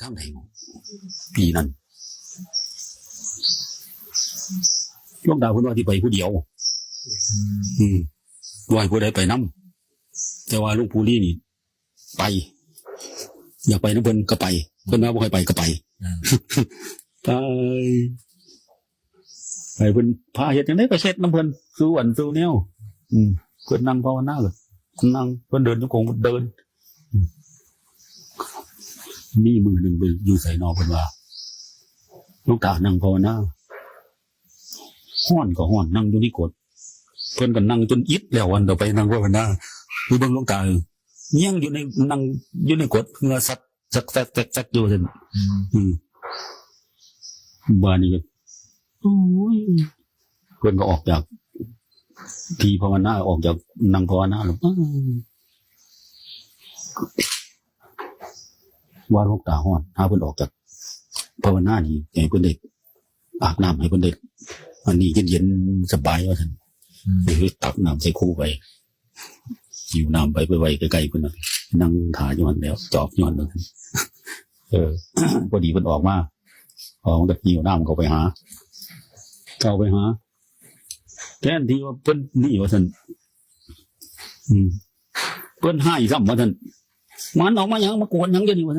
ทางไหนปีนั้นหลวงตาเพิ่นว่าที่ไปผู้เดียว อืมว่าให้ผู้ใดไปนํแต่ว่าหลุงปู่ลี่นี่ ไป อยากไปน้ำเพิ่นก็ไป เพิ่นว่าบ่ให้ไปก็ไปไปไปเพิ่นพาเฮ็ดจังได๋ก็เฮ็ดน้ำเพิ่นสู้อันสู้แนวอืมเพิ่นนั่งภาวนาเลยนั่งเพิ่นเดินจงกรมเดินอืม มีมือหนึ่งไปอยู่ใส่นอเพิ่นว่าหลูกตานั่งภาวนาห้อนก็ห้อนนั่งอยู่นี่กดเพิ่นก็นั่งจนอิดแล้ววันต่อไปนั่งภาวนาคือเบิ่งหลูกตาเออเงี้ยงอยู่ในนั่งอยู่ในกดเหงือสักสักสักสักสักอยู่ซั่นอืมบ้านนี้ก็โอ้ยเพื่อนก็ออกจาก ทีภาวนาออกจากนั่งภาวนาหรอกอ้า วว่าลูกตาห้อนหาเพื่อนออกจากภาวนานี่ให้เพื่อนเด็กอาบน้ำให้เพื่อนเด็กอันนี้เย็นๆสบายว่าท่านเฮ้ยตักน้ำใส่คู่ไปหิวน้ำไปไปไว้ใกล้ๆเพื่อนน่ะนั่งถ่ายอยู่มันแล้ว จอบอยู่มันแล้วเออพอดีเพิ่นออกมาออกมาจากหิวน้ำเขาไปหาเข้าไปหาแทนที่ว่าเพิ่นหนี่ว่าท่านอืมเพิ่นให้ซ้ำว่าท่านมันออกมาหยังมากวนหยังจะนี่ว่าท่าน